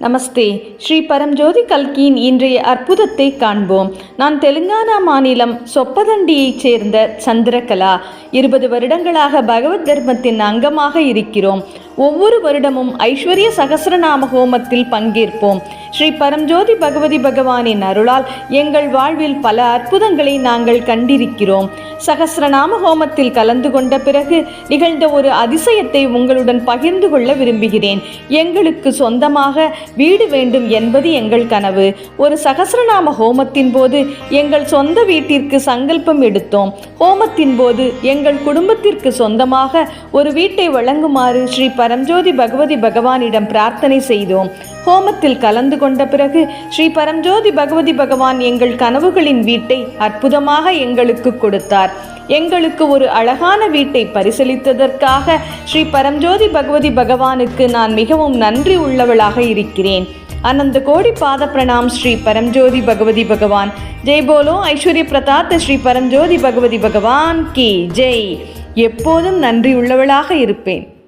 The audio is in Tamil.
நமஸ்தே. ஸ்ரீ பரம்ஜோதி கல்கியின் இன்றைய அற்புதத்தை காண்போம். நான் தெலுங்கானா மாநிலம் சொப்பதண்டியைச் சேர்ந்த சந்திரகலா. இருபது வருடங்களாக பகவத் தர்மத்தின் அங்கமாக இருக்கிறோம். ஒவ்வொரு வருடமும் ஐஸ்வர்ய சகசரநாம ஹோமத்தில் பங்கேற்போம். ஸ்ரீ பரம்ஜோதி பகவதி பகவானின் அருளால் எங்கள் வாழ்வில் பல அற்புதங்களை நாங்கள் கண்டிருக்கிறோம். சகசரநாம ஹோமத்தில் கலந்து கொண்ட பிறகு நிகழ்ந்த ஒரு அதிசயத்தை உங்களுடன் பகிர்ந்து கொள்ள விரும்புகிறேன். எங்களுக்கு சொந்தமாக வீடு வேண்டும் என்பது எங்கள் கனவு. ஒரு சகசரநாம ஹோமத்தின் போது எங்கள் சொந்த வீட்டிற்கு சங்கல்பம் எடுத்தோம். ஹோமத்தின் போது எங்கள் குடும்பத்திற்கு சொந்தமாக ஒரு வீட்டை வழங்குமாறு ஸ்ரீ பரம்ஜோதி பகவதி பகவானிடம் பிரார்த்தனை செய்தோம். ஹோமத்தில் கலந்து கொண்ட பிறகு ஸ்ரீ பரம்ஜோதி பகவதி பகவான் எங்கள் கனவுகளின் வீட்டை அற்புதமாக எங்களுக்கு கொடுத்தார். எங்களுக்கு ஒரு அழகான வீட்டை பரிசளித்ததற்காக ஸ்ரீ பரம்ஜோதி பகவதி பகவானுக்கு நான் மிகவும் நன்றி உள்ளவளாக இருக்கிறேன். அனந்த கோடி பாத பிரணாம் ஸ்ரீ பரம்ஜோதி பகவதி பகவான். ஜெய் போலோ ஐஸ்வர்ய பிரதாத்த ஸ்ரீ பரம்ஜோதி பகவதி பகவான் கி. ஜெய். எப்போதும் நன்றி உள்ளவளாக இருப்பேன்.